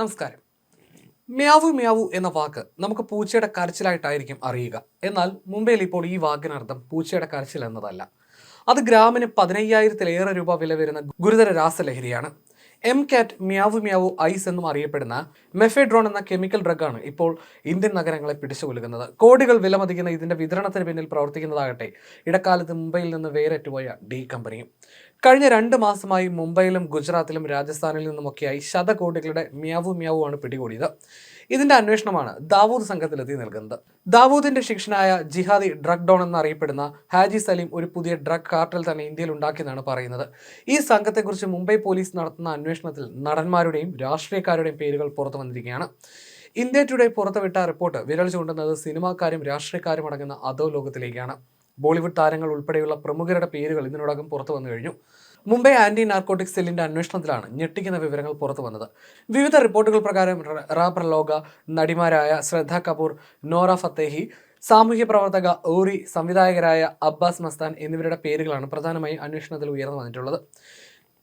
നമസ്കാരം. Meow meow എന്ന വാക്ക് നമുക്ക് പൂച്ചയുടെ കരച്ചിലായിട്ടായിരിക്കും അറിയുക. എന്നാൽ മുംബൈയിൽ ഇപ്പോൾ ഈ വാക്കിനർത്ഥം പൂച്ചയുടെ കരച്ചിൽ എന്നതല്ല. അത് ഗ്രാമിന് പതിനയ്യായിരത്തിലേറെ രൂപ വില വരുന്ന ഗുരുതര രാസലഹരിയാണ്. M cat meow meow ice എന്നും അറിയപ്പെടുന്ന മെഫെഡ്രോൺ എന്ന കെമിക്കൽ ഡ്രഗാണ് ഇപ്പോൾ ഇന്ത്യൻ നഗരങ്ങളെ പിടിച്ചുകൊലുകുന്നത് കോടികൾ വിലമതിക്കുന്ന ഇതിന്റെ വിതരണത്തിന് പിന്നിൽ പ്രവർത്തിക്കുന്നതാകട്ടെ ഇടക്കാലത്ത് മുംബൈയിൽ നിന്ന് വേരറ്റുപോയ ഡി കമ്പനിയും. കഴിഞ്ഞ രണ്ട് മാസമായി മുംബൈയിലും ഗുജറാത്തിലും രാജസ്ഥാനിൽ നിന്നുമൊക്കെയായി ശതകോടികളുടെ മ്യാവു മ്യാവു ആണ് പിടികൂടിയത്. ഇതിന്റെ അന്വേഷണമാണ് ദാവൂദ് സംഘത്തിലെത്തി നിൽക്കുന്നത്. ദാവൂദിന്റെ ശിക്ഷനായ ജിഹാദി ഡ്രഗ് ഡോൺ എന്നറിയപ്പെടുന്ന ഹാജി സലീം ഒരു പുതിയ ഡ്രഗ് കാർട്ടൽ തന്നെ ഇന്ത്യയിൽ ഉണ്ടാക്കിയെന്നാണ് പറയുന്നത്. ഈ സംഘത്തെക്കുറിച്ച് മുംബൈ പോലീസ് നടത്തുന്ന അന്വേഷണത്തിൽ നടന്മാരുടെയും രാഷ്ട്രീയക്കാരുടെയും പേരുകൾ പുറത്തു വന്നിരിക്കുകയാണ്. ഇന്ത്യ ടുഡേ പുറത്തുവിട്ട റിപ്പോർട്ട് വിരൽ ചൂണ്ടുന്നത് സിനിമാക്കാരും രാഷ്ട്രീയക്കാരും അടങ്ങുന്ന അതോ ലോകത്തിലേക്കാണ്. ബോളിവുഡ് താരങ്ങൾ ഉൾപ്പെടെയുള്ള പ്രമുഖരുടെ പേരുകൾ ഇതിനോടകം പുറത്തു വന്നു കഴിഞ്ഞു. മുംബൈ ആന്റി നാർക്കോട്ടിക് സെല്ലിന്റെ അന്വേഷണത്തിലാണ് ഞെട്ടിക്കുന്ന വിവരങ്ങൾ പുറത്തു വന്നത്. വിവിധ റിപ്പോർട്ടുകൾ പ്രകാരം റാപ്പർ ലോക നടിമാരായ ശ്രദ്ധ കപൂർ നോറ ഫത്തേഹി സാമൂഹ്യ പ്രവർത്തക ഊറി സംവിധായകരായ അബ്ബാസ് മസ്താൻ എന്നിവരുടെ പേരുകളാണ് പ്രധാനമായും അന്വേഷണത്തിൽ ഉയർന്നു വന്നിട്ടുള്ളത്.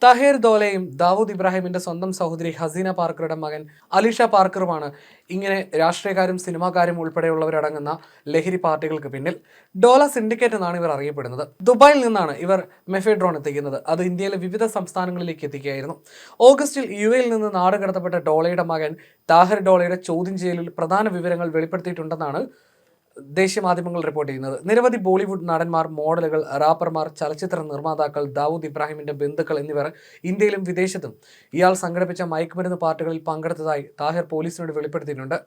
തഹേർ ദോലയും ദാവൂദ് ഇബ്രാഹിമിന്റെ സ്വന്തം സഹോദരി ഹസീന പാർക്കറുടെ മകൻ അലിഷ പാർക്കറുമാണ്. ഇങ്ങനെ രാഷ്ട്രീയക്കാരും സിനിമാക്കാരും ഉൾപ്പെടെയുള്ളവരടങ്ങുന്ന ലഹരി പാർട്ടികൾക്ക് പിന്നിൽ ഡോല സിൻഡിക്കേറ്റ് എന്നാണ് ഇവർ അറിയപ്പെടുന്നത്. ദുബായിൽ നിന്നാണ് ഇവർ മെഫെഡ്രോൺ എത്തിക്കുന്നത്. അത് ഇന്ത്യയിലെ വിവിധ സംസ്ഥാനങ്ങളിലേക്ക് എത്തിക്കുകയായിരുന്നു. ഓഗസ്റ്റിൽ യു എയിൽ നിന്ന് നാട് കടത്തപ്പെട്ട ഡോളയുടെ മകൻ താഹിർ ഡോളയുടെ ചോദ്യം ചെയ്യലിൽ പ്രധാന വിവരങ്ങൾ വെളിപ്പെടുത്തിയിട്ടുണ്ടെന്നാണ് ദേശീയ മാധ്യമങ്ങൾ റിപ്പോർട്ട് ചെയ്യുന്നത്. നിരവധി ബോളിവുഡ് നടന്മാർ മോഡലുകൾ റാപ്പർമാർ ചലച്ചിത്ര നിർമ്മാതാക്കൾ ദാവൂദ് ഇബ്രാഹിമിന്റെ ബന്ധുക്കൾ എന്നിവർ ഇന്ത്യയിലും വിദേശത്തും. ഇയാൾ സംഘടിപ്പിച്ച മയക്കുമരുന്ന് പാർട്ടികളിൽ പങ്കെടുത്തതായി താഹിർ പോലീസിനോട് വെളിപ്പെടുത്തിയിട്ടുണ്ട്.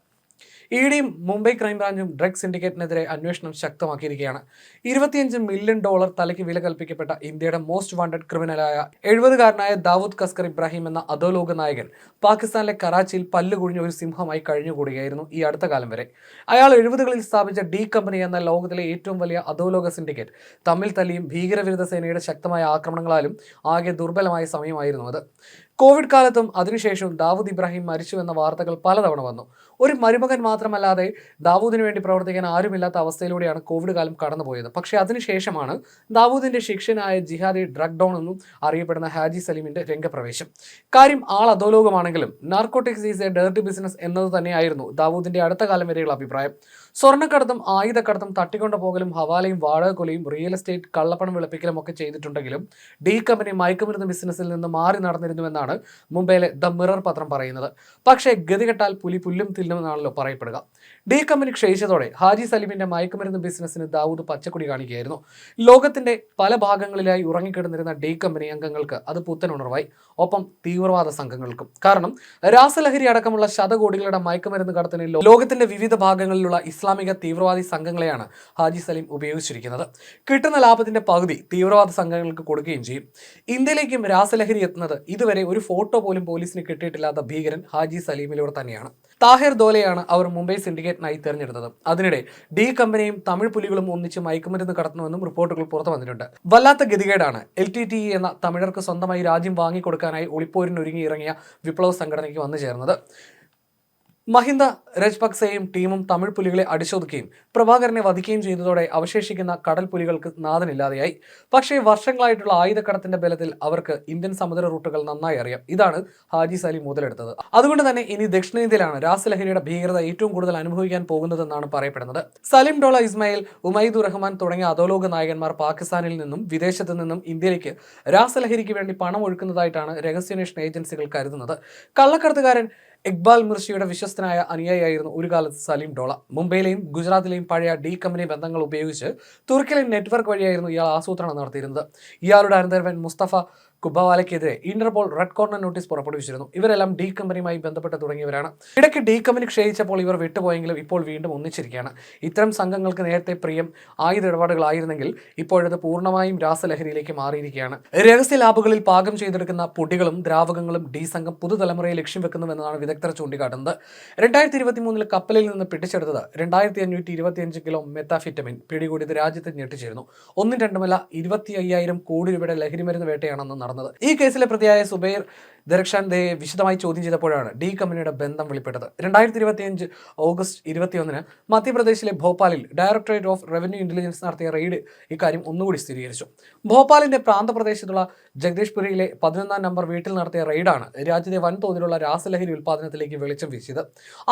ഇ ഡിയും മുംബൈ ക്രൈംബ്രാഞ്ചും ഡ്രഗ് സിൻഡിക്കേറ്റിനെതിരെ അന്വേഷണം ശക്തമാക്കിയിരിക്കുകയാണ്. ഇരുപത്തിയഞ്ച് മില്യൺ ഡോളർ തലയ്ക്ക് വില കൽപ്പിക്കപ്പെട്ട ഇന്ത്യയുടെ മോസ്റ്റ് വാണ്ടഡ് ക്രിമിനലായ എഴുപതുകാരനായ ദാവൂദ് കസ്കർ ഇബ്രാഹിം എന്ന അധോലോക നായകൻ പാകിസ്ഥാനിലെ കറാച്ചിയിൽ പല്ലുകുഴിഞ്ഞ ഒരു സിംഹമായി കഴിഞ്ഞുകൂടുകയായിരുന്നു ഈ അടുത്ത കാലം വരെ. അയാൾ എഴുപതുകളിൽ സ്ഥാപിച്ച ഡി കമ്പനി എന്ന ലോകത്തിലെ ഏറ്റവും വലിയ അധോലോക സിൻഡിക്കേറ്റ്. തമ്മിൽ തല്ലിയും ഭീകരവിരുദ്ധ സേനയുടെ ശക്തമായ ആക്രമണങ്ങളാലും ആകെ ദുർബലമായ സമയമായിരുന്നു അത്. കോവിഡ് കാലത്തും അതിനുശേഷവും ദാവൂദ് ഇബ്രാഹിം മരിച്ചു എന്ന വാർത്തകൾ പലതവണ വന്നു. ഒരു മരുമകൻ മാത്രമല്ലാതെ ദാവൂദിന് വേണ്ടി പ്രവർത്തിക്കാൻ ആരുമില്ലാത്ത അവസ്ഥയിലൂടെയാണ് കോവിഡ് കാലം കടന്നുപോയത്. പക്ഷേ അതിനുശേഷമാണ് ദാവൂദിന്റെ ശിക്ഷനായ ജിഹാദി ഡ്രഗ് ഡോൺ എന്നും അറിയപ്പെടുന്ന ഹാജി സലീമിന്റെ രംഗപ്രവേശം. കാര്യം ആൾ അധോലോകമാണെങ്കിലും narcotics is a dirty business എന്നത് തന്നെയായിരുന്നു ദാവൂദിന്റെ അടുത്ത കാലം വരെയുള്ള അഭിപ്രായം. സ്വർണക്കടത്തും ആയുധക്കടത്തും തട്ടിക്കൊണ്ടുപോകലും ഹവാലയും വാടക കൊലയും റിയൽ എസ്റ്റേറ്റ് കള്ളപ്പണം വെളുപ്പിക്കലും ഒക്കെ ചെയ്തിട്ടുണ്ടെങ്കിലും ഡി കമ്പനി മയക്കുമരുന്ന് ബിസിനസ്സിൽ നിന്ന് മാറി നടന്നിരുന്നുവെന്നാണ് മുംബൈയിലെ ദ മിറർ പത്രം പറയുന്നത്. പക്ഷേ ഗതികെട്ടാൽ പുലി പുല്ലും തില്ലുമെന്നാണല്ലോ പറയപ്പെടുക. ഡി കമ്പനി ക്ഷയിച്ചതോടെ ഹാജി സലീമിന്റെ മയക്കുമരുന്ന് ബിസിനസ്സിന് ദാവൂദ് പച്ചക്കുടി കാണിക്കുകയായിരുന്നു. ലോകത്തിന്റെ പല ഭാഗങ്ങളിലായി ഉറങ്ങിക്കിടന്നിരുന്ന ഡി കമ്പനി അംഗങ്ങൾക്ക് അത് പുത്തൻ ഉണർവായി. ഒപ്പം തീവ്രവാദ സംഘങ്ങൾക്കും. കാരണം രാസലഹരി അടക്കമുള്ള ശതകോടികളുടെ മയക്കുമരുന്ന് കടത്തിന് ലോകത്തിന്റെ വിവിധ ഭാഗങ്ങളിലുള്ള ഇസ്ലാമിക തീവ്രവാദി സംഘങ്ങളെയാണ് ഹാജി സലീം ഉപയോഗിച്ചിരിക്കുന്നത്. കിട്ടുന്ന ലാഭത്തിന്റെ പകുതി തീവ്രവാദ സംഘങ്ങൾക്ക് കൊടുക്കുകയും ചെയ്യും. ഇന്ത്യയിലേക്കും രാസലഹരി എത്തുന്നത് ഇതുവരെ ഒരു ഫോട്ടോ പോലും പോലീസിന് കിട്ടിയിട്ടില്ലാത്ത ഭീകരൻ ഹാജി സലീമിലൂടെ തന്നെയാണ്. താഹിർ ദോലയാണ് അവർ മുംബൈ സിൻഡിക്കേറ്റിനായി തെരഞ്ഞെടുത്തത്. അതിനിടെ ഡി കമ്പനിയും തമിഴ് പുലികളും ഒന്നിച്ച് മയക്കുമരുന്ന് കടത്തുന്നുവെന്നും റിപ്പോർട്ടുകൾ പുറത്തു വന്നിട്ടുണ്ട്. വല്ലാത്ത ഗതികേടാണ്. എൽ ടി ടി എന്ന തമിഴർക്ക് സ്വന്തമായി രാജ്യം വാങ്ങിക്കൊടുക്കാനായി ഒളിപ്പോരിനൊരുങ്ങി ഇറങ്ങിയ വിപ്ലവ സംഘടനയ്ക്ക് വന്നു ചേർന്നത്. മഹിന്ദ രജപക്സെയും ടീമും തമിഴ് പുലികളെ അടിച്ചൊതുക്കുകയും പ്രഭാകരനെ വധിക്കുകയും ചെയ്തതോടെ അവശേഷിക്കുന്ന കടൽ പുലികൾക്ക് നാഥനില്ലാതെയായി. പക്ഷേ വർഷങ്ങളായിട്ടുള്ള ആയുധക്കടത്തിന്റെ ബലത്തിൽ അവർക്ക് ഇന്ത്യൻ സമുദ്ര റൂട്ടുകൾ നന്നായി അറിയാം. ഇതാണ് ഹാജി സാലി മുതലെടുത്തത്. അതുകൊണ്ട് തന്നെ ഇനി ദക്ഷിണേന്ത്യയിലാണ് രാസലഹരിയുടെ ഭീകരത ഏറ്റവും കൂടുതൽ അനുഭവിക്കാൻ പോകുന്നതെന്നാണ് പറയപ്പെടുന്നത്. സലിം ഡോള ഇസ്മായിൽ ഉമൈദുർ റഹ്മാൻ തുടങ്ങിയ അധോലോക നായകന്മാർ പാകിസ്ഥാനിൽ നിന്നും വിദേശത്തു നിന്നും ഇന്ത്യയിലേക്ക് രാസലഹരിക്ക് വേണ്ടി പണം ഒഴുക്കുന്നതായിട്ടാണ് രഹസ്യാന്വേഷണ ഏജൻസികൾ കരുതുന്നത്. കള്ളക്കടത്തുകാരൻ ഇക്ബാൽ മിർഷിയുടെ വിശ്വസ്തനായ അനുയായിയായിരുന്നു ഒരു കാലത്ത് സലീം ഡോള. മുംബൈയിലെയും ഗുജറാത്തിലെയും പഴയ ഡി കമ്പനി ബന്ധങ്ങൾ ഉപയോഗിച്ച് തുർക്കിയിലെ നെറ്റ്വർക്ക് വഴിയായിരുന്നു ഇയാൾ ആസൂത്രണം നടത്തിയിരുന്നത്. ഇയാളുടെ അനന്തരവൻ മുസ്തഫ കുബവാലയ്ക്കെതിരെ ഇന്റർപോൾ റെഡ് കോർണർ നോട്ടീസ് പുറപ്പെടുവിച്ചിരുന്നു. ഇവരെല്ലാം ഡി കമ്പനിയുമായി ബന്ധപ്പെട്ട് തുടങ്ങിയവരാണ്. ഇടയ്ക്ക് ഡി കമ്പനി ക്ഷയിച്ചപ്പോൾ ഇവർ വിട്ടുപോയെങ്കിലും ഇപ്പോൾ വീണ്ടും ഒന്നിച്ചിരിക്കുകയാണ്. ഇത്തരം സംഘങ്ങൾക്ക് നേരത്തെ പ്രിയം ആയുധ ഇടപാടുകളായിരുന്നെങ്കിൽ ഇപ്പോഴത് പൂർണമായും രാസലഹരിയിലേക്ക് മാറിയിരിക്കുകയാണ്. രഹസ്യ ലാബുകളിൽ പാകം ചെയ്തെടുക്കുന്ന പൊടികളും ദ്രാവകങ്ങളും ഡി സംഘം പുതുതലമുറയെ ലക്ഷ്യം വെക്കുന്നുവെന്നാണ് വിദഗ്ധർ ചൂണ്ടിക്കാട്ടുന്നത്. രണ്ടായിരത്തി ഇരുപത്തി മൂന്നിൽ കപ്പലിൽ നിന്ന് പിടിച്ചെടുത്തത് രണ്ടായിരത്തി അഞ്ഞൂറ്റി ഇരുപത്തിയഞ്ച് കിലോ മെത്താഫിറ്റമിൻ പിടികൂടിയത് രാജ്യത്തെ ഞെട്ടിച്ചിരുന്നു. ഒന്നും രണ്ടുമല്ല ഇരുപത്തി അയ്യായിരം കോടി രൂപയുടെ ലഹരിമരുന്ന് വേട്ടയാണെന്ന് നടന്നത്. ഈ കേസിലെ പ്രതിയായ സുബൈർ ദർഖാൻ ദയെ വിശദമായി ചോദ്യം ചെയ്തപ്പോഴാണ് ഡി കമ്പനിയുടെ ബന്ധം വെളിപ്പെട്ടത്. രണ്ടായിരത്തി ഇരുപത്തിയഞ്ച് ഓഗസ്റ്റ് ഇരുപത്തിയൊന്നിന് മധ്യപ്രദേശിലെ ഭോപ്പാലിൽ ഡയറക്ടറേറ്റ് ഓഫ് റവന്യൂ ഇന്റലിജൻസ് നടത്തിയ റെയ്ഡ് ഇക്കാര്യം ഒന്നുകൂടി സ്ഥിരീകരിച്ചു. ഭോപ്പാലിന്റെ പ്രാന്തപ്രദേശത്തുള്ള ജഗദീഷ്പുരിയിലെ പതിനൊന്നാം നമ്പർ വീട്ടിൽ നടത്തിയ റെയ്ഡാണ് രാജ്യത്തെ വൻതോതിലുള്ള രാസലഹരി ഉൽപാദനത്തിലേക്ക് വെളിച്ചം വീശിയത്.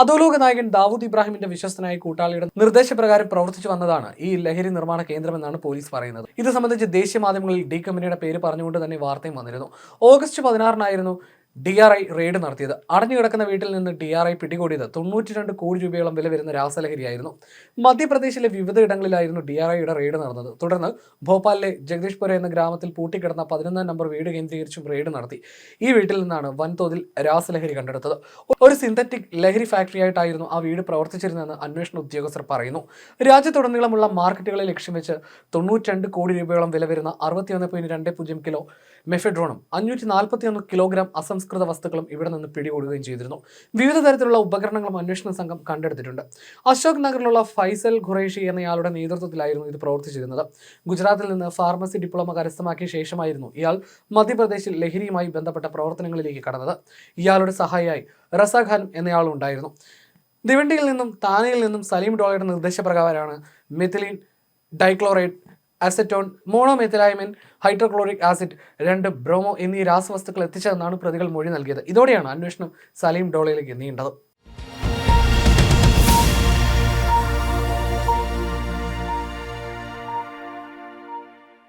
അധോലോക നായകൻ ദാവൂദ് ഇബ്രാഹിമിന്റെ വിശ്വസ്തനായ കൂട്ടാളിയുടെ നിർദ്ദേശപ്രകാരം പ്രവർത്തിച്ചു വന്നതാണ് ഈ ലഹരി നിർമ്മാണ കേന്ദ്രമെന്നാണ് പോലീസ് പറയുന്നത്. ഇത് സംബന്ധിച്ച് ദേശീയ മാധ്യമങ്ങളിൽ ഡി കമ്പനിയുടെ പേര് പറഞ്ഞുകൊണ്ട് തന്നെ വാർത്തയും വന്നിരുന്നു. ഓഗസ്റ്റ് പതിനാറിനായിരുന്നു ഡി ആർ ഐ റെയ്ഡ് നടത്തിയത്. അടഞ്ഞു കിടക്കുന്ന വീട്ടിൽ നിന്ന് ഡി ആർ ഐ പിടികൂടിയത് തൊണ്ണൂറ്റി രണ്ട് കോടി രൂപയോളം വില വരുന്ന രാസലഹരിയായിരുന്നു. മധ്യപ്രദേശിലെ വിവിധ ഇടങ്ങളിലായിരുന്നു ഡി ആർ ഐയുടെ റെയ്ഡ് നടന്നത്. തുടർന്ന് ഭോപ്പാലിലെ ജഗദീഷ്പുര എന്ന ഗ്രാമത്തിൽ പൂട്ടിക്കിടന്ന പതിനൊന്നാം നമ്പർ വീട് കേന്ദ്രീകരിച്ചും റെയ്ഡ് നടത്തി. ഈ വീട്ടിൽ നിന്നാണ് വൻതോതിൽ രാസലഹരി കണ്ടെടുത്തത്. ഒരു സിന്തറ്റിക് ലഹരി ഫാക്ടറിയായിട്ടായിരുന്നു ആ വീട് പ്രവർത്തിച്ചിരുന്നതെന്ന് അന്വേഷണ ഉദ്യോഗസ്ഥർ പറയുന്നു. രാജ്യത്തുടനീളമുള്ള മാർക്കറ്റുകളെ ലക്ഷ്യം വെച്ച് തൊണ്ണൂറ്റിരണ്ട് കോടി രൂപയോളം വില വരുന്ന അറുപത്തിയൊന്ന് പോയിന്റ് രണ്ട് പൂജ്യം കിലോ മെഫെഡ്രോണും അഞ്ഞൂറ്റി നാൽപ്പത്തിയൊന്ന് കിലോഗ്രാം അസംസ്കൃത വസ്തുക്കളും ഇവിടെ നിന്ന് പിടികൂടുകയും ചെയ്തിരുന്നു. വിവിധ തരത്തിലുള്ള ഉപകരണങ്ങളും അന്വേഷണ സംഘം കണ്ടെടുത്തിട്ടുണ്ട്. അശോക് നഗറിലുള്ള ഫൈസൽ ഖുറേഷി എന്നയാളുടെ നേതൃത്വത്തിലായിരുന്നു ഇത് പ്രവർത്തിച്ചിരുന്നത്. ഗുജറാത്തിൽ നിന്ന് ഫാർമസി ഡിപ്ലോമ കരസ്ഥമാക്കിയ ശേഷമായിരുന്നു ഇയാൾ മധ്യപ്രദേശിൽ ലഹരിയുമായി ബന്ധപ്പെട്ട പ്രവർത്തനങ്ങളിലേക്ക് കടന്നത്. ഇയാളുടെ സഹായിയായി റസാഖാൻ എന്നയാളും ഉണ്ടായിരുന്നു. ദിവണ്ടിയിൽ നിന്നും താനയിൽ നിന്നും സലീം ഡോളയുടെ നിർദ്ദേശപ്രകാരമാണ് methylene dichlorate acetone monomethylamine hydrochloric acid രണ്ട് ബ്രോമോ എന്നീ രാസവസ്തുക്കൾ എത്തിച്ചതെന്നാണ് പ്രതികൾ മൊഴി നൽകിയത്. ഇതോടെയാണ് അന്വേഷണം സലീം ഡോളയിലേക്ക് നീണ്ടത്.